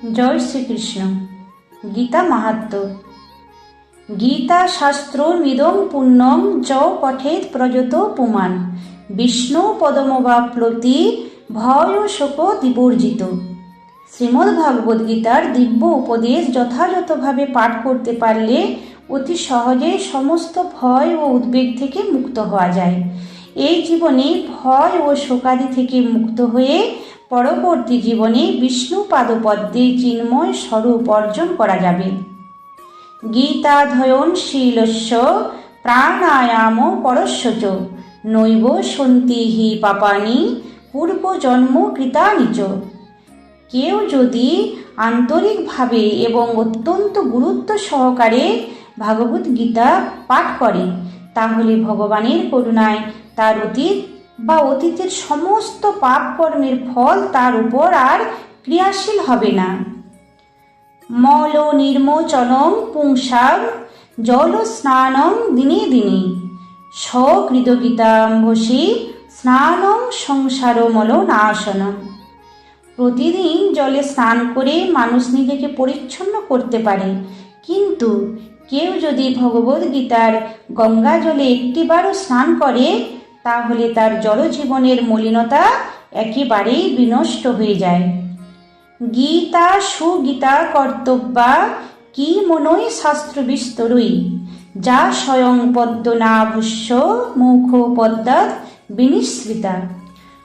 জয় শ্রীকৃষ্ণ। গীতা মাহাত্ম গীতা শাস্ত্র মিদং পুণ্যম চ পঠেত প্রযত পুমান। বিষ্ণু পদমবাপ্লতি ভয় শোক বিবর্জিত। শ্রীমদ্ ভাগবত গীতার দিব্য উপদেশ যথাযথভাবে পাঠ করতে পারলে অতি সহজে সমস্ত ভয় ও উদ্বেগ থেকে মুক্ত হওয়া যায়। এই জীবনে ভয় ও শোকাদি থেকে মুক্ত হয়ে পরবর্তী জীবনে বিষ্ণু পাদপদ্মে চিন্ময় স্বরূপ অর্জন করা যাবে। গীতাধয়নশীলস্য প্রাণায়াম পরস্য চ নৈব সন্তি হি পাপানি পূর্বজন্ম কৃতানি চ। কেউ যদি আন্তরিকভাবে এবং অত্যন্ত গুরুত্ব সহকারে ভাগবত গীতা পাঠ করে, তাহলে ভগবানের করুণায় তার অতীত বা অতীতের সমস্ত পাপ কর্মের ফল তার উপর আর ক্রিয়াশীল হবে না। মল নির্মোচনং পুংসাং জল স্নানং দিনে দিনে সকৃতগীতাম্ভসী স্নানং সংসারমল নাশনম। প্রতিদিন জলে স্নান করে মানুষ নিজেকে পরিচ্ছন্ন করতে পারে। কিন্তু কেউ যদি ভগবদ্গীতার গঙ্গা জলে একটিবারও স্নান করে তাহলে তার জলজীবনের মলিনতা একেবারেই বিনষ্ট হয়ে যায়। গীতা সুগীতা কর্তব্যা কি মনই শাস্ত্র বিস্তরই, যা স্বয়ং পদ্মনাভস্য মুখ পদ্মাৎ বিনিশ্রিতা।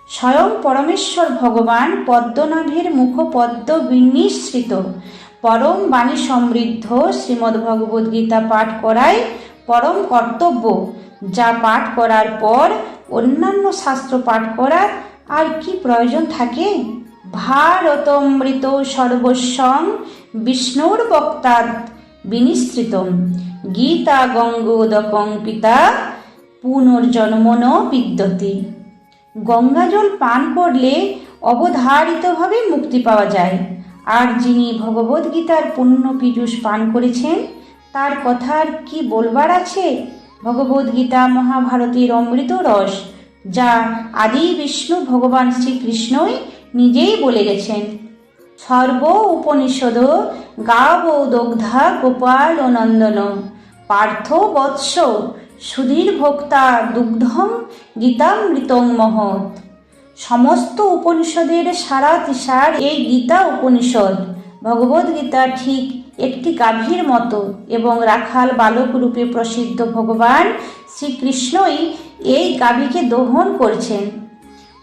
স্বয়ং পরমেশ্বর ভগবান পদ্মনাভের মুখপদ্ম বিনিশ্রিত। পরম বাণী সমৃদ্ধ শ্রীমদ্ ভগবদ্ পাঠ করাই পরম কর্তব্য। যা পাঠ করার পর অন্যান্য শাস্ত্র পাঠ করার আর কি প্রয়োজন থাকে? ভারতমৃত সর্বস্বং বিষ্ণুর বক্তাদ বিনিশ্রিতম গীতা গঙ্গোদকং পিতা পুনর্জন্মন বিদ্যতে। গঙ্গাজল পান করলে অবধারিতভাবে মুক্তি পাওয়া যায়। আর যিনি ভগবদ্গীতার পুণ্য পীযুষ পান করেছেন, তার কথার কি বলবার আছে? ভগবদ্গীতা মহাভারতের অমৃত রস, যা আদি বিষ্ণু ভগবান শ্রীকৃষ্ণই নিজেই বলে গেছেন। সর্ব উপনিষদ গাব দগ্ধা গোপাল নন্দন। পার্থ বৎস সুধীর ভোক্তা দুগ্ধম গীতামৃতং মহৎ। সমস্ত উপনিষদের সারা তিসার এই গীতা উপনিষদ ভগবদ্গীতা ঠিক একটি গাভীর মতো এবং রাখাল বালক রূপে প্রসিদ্ধ ভগবান শ্রীকৃষ্ণই এই গাভীকে দহন করছেন।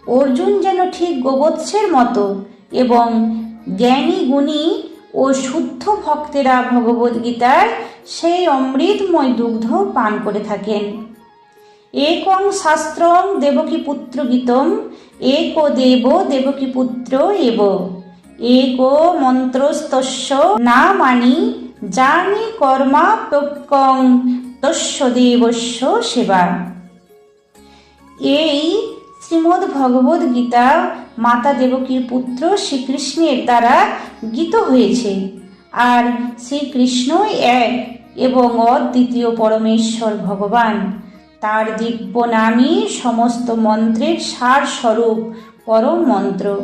অর্জুন যেন ঠিক গোবৎসের মতো এবং জ্ঞানী গুণী ও শুদ্ধ ভক্তেরা ভগবদ্গীতার সেই অমৃতময় দুগ্ধ পান করে থাকেন। একং শাস্ত্রং দেবকী পুত্র গীতম, এক দেব দেবকী পুত্র এব। এক মন্ত্রস্তস্য না মানি জানি কর্মা প্রকং তস্য দেবস্য সেবা এই শ্রীমদ্ ভগবদ গীতা মাতা দেবকীর পুত্র শ্রীকৃষ্ণের দ্বারা গীত হয়েছে। আর শ্রীকৃষ্ণই এক এবং অদ্বিতীয় পরমেশ্বর ভগবান। তার দিব্য নামই সমস্ত মন্ত্রের সার স্বরূপ পরম মন্ত্র।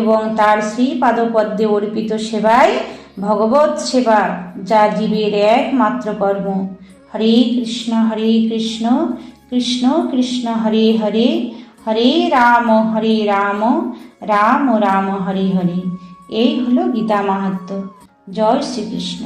এবং তার শ্রীপাদপদ্মে অর্পিত সেবাই ভগবত সেবা, যা জীবের একমাত্র কর্ম। হরে কৃষ্ণ হরে কৃষ্ণ কৃষ্ণ কৃষ্ণ, হরে হরে হরে রাম হরে রাম রাম রাম, হরে হরে। এই হলো গীতা মাহাত্ম জয় শ্রীকৃষ্ণ।